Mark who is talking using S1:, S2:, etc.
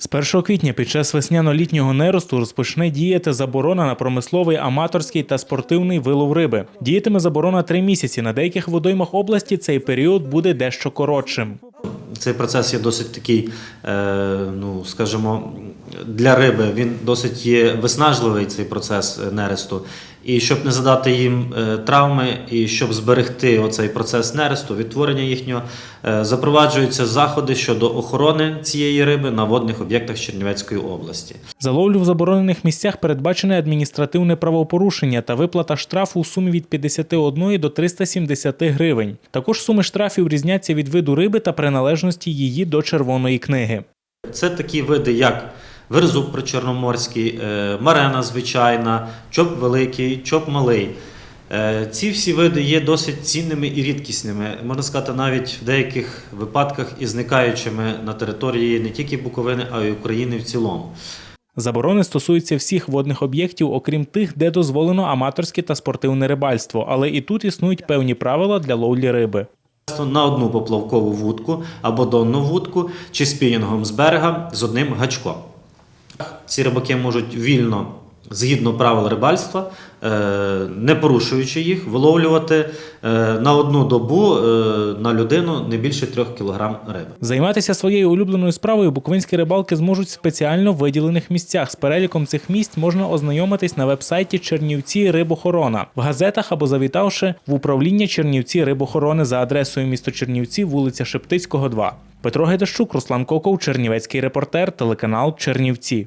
S1: З 1 квітня під час весняно-літнього неросту розпочне діяти заборона на промисловий, аматорський та спортивний вилов риби. Діятиме заборона три місяці. На деяких водоймах області цей період буде дещо коротшим.
S2: Цей процес є досить такий, е, ну скажімо, для риби він досить є виснажливий цей процес е, нересту. І щоб не задати їм е, травми, і щоб зберегти оцей процес нересту, відтворення їхнього, запроваджуються заходи щодо охорони цієї риби на водних об'єктах Чернівецької області.
S1: За ловлю в заборонених місцях передбачене адміністративне правопорушення та виплата штрафу у сумі від 51 до 370 гривень. Також суми штрафів різняться від виду риби та приналежності її до червоної книги.
S2: Це такі види, як верзуб причорноморський, е, марена звичайна, чоп великий, чоп малий. Е, Ці всі види є досить цінними і рідкісними, можна сказати, навіть в деяких випадках і зникаючими на території не тільки Буковини, а й України в цілому.
S1: Заборони стосуються всіх водних об'єктів, окрім тих, де дозволено аматорське та спортивне рибальство, але і тут існують певні правила для ловлі риби.
S2: На одну поплавкову вудку або донну вудку чи спінінгом з берега з одним гачком. Ці рибаки можуть вільно, згідно правил рибальства, е, не порушуючи їх, виловлювати е, на одну добу е, на людину не більше 3 кг риби.
S1: Займатися своєю улюбленою справою буковинські рибалки зможуть в спеціально виділених місцях. З переліком цих місць можна ознайомитись на вебсайті Чернівці Рибохорона в газетах або завітавши в управління Чернівці Рибохорони за адресою місто Чернівці, вулиця Шептицького, 2. Петро Гайдащук, Руслан Коков, Чернівецький репортер, телеканал Чернівці.